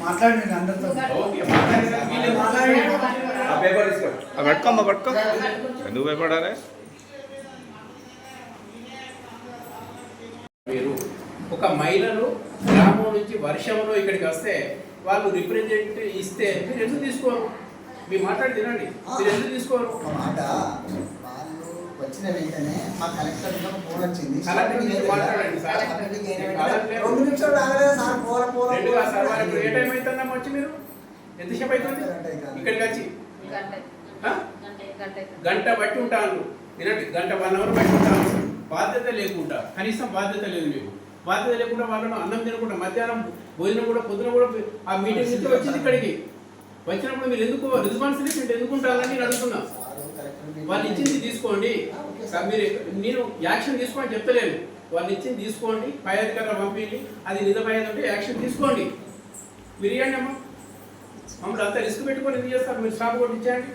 మాట్లాడి నేను అందరితో. పట్టుకోమ్మా పట్టుకో ఎందుకు భయపడాలి? మీరు ఒక మహిళలు గ్రామం నుంచి వర్షంలో ఇక్కడికి వస్తే వాళ్ళు రిప్రజెంట్ ఇస్తే మీరు ఎందుకు తీసుకోరు? మీ మాట్లాడి తినండి మీరు ఎందుకు తీసుకోరు? మాట. వాళ్ళు వచ్చిన వెంటనే మా కలెక్టర్ గారు ఫోన్ వచ్చింది. సార్ వారు ఇప్పుడు ఏ టైం అయితే వచ్చి మీరు? ఎంతసేపు అవుతుంది ఇక్కడికి వచ్చి? గంట బట్టి ఉంటాను. వినండి గంట వన్ అవర్ బట్టి ఉంటాను. బాధ్యత లేకుండా కనీసం బాధ్యత లేదు మీకు. బాధ్యత లేకుండా వాళ్ళను అన్నం తినకుండా మధ్యాహ్నం భోజనం కూడా పొద్దున కూడా ఆ మీటింగ్ నుంచి వచ్చింది ఇక్కడికి. వచ్చినప్పుడు మీరు ఎందుకు రెస్పాన్సిబిలిటీ ఎందుకు ఉండాలని నేను అడుగుతున్నాను వాళ్ళు ఇచ్చింది తీసుకోండి. మీరు నేను యాక్షన్ తీసుకోని చెప్పలేను వాళ్ళు ఇచ్చింది తీసుకోండి పై అధికారులు పంపించి అది నిజమైందంటే యాక్షన్ తీసుకోండి. మీరు ఇవ్వండి అమ్మా. మమ్మల్ని అంత రిస్క్ పెట్టుకొని ఎందుకు చేస్తారు? మీరు స్టాప్ కొట్టించండి ఇచ్చేయండి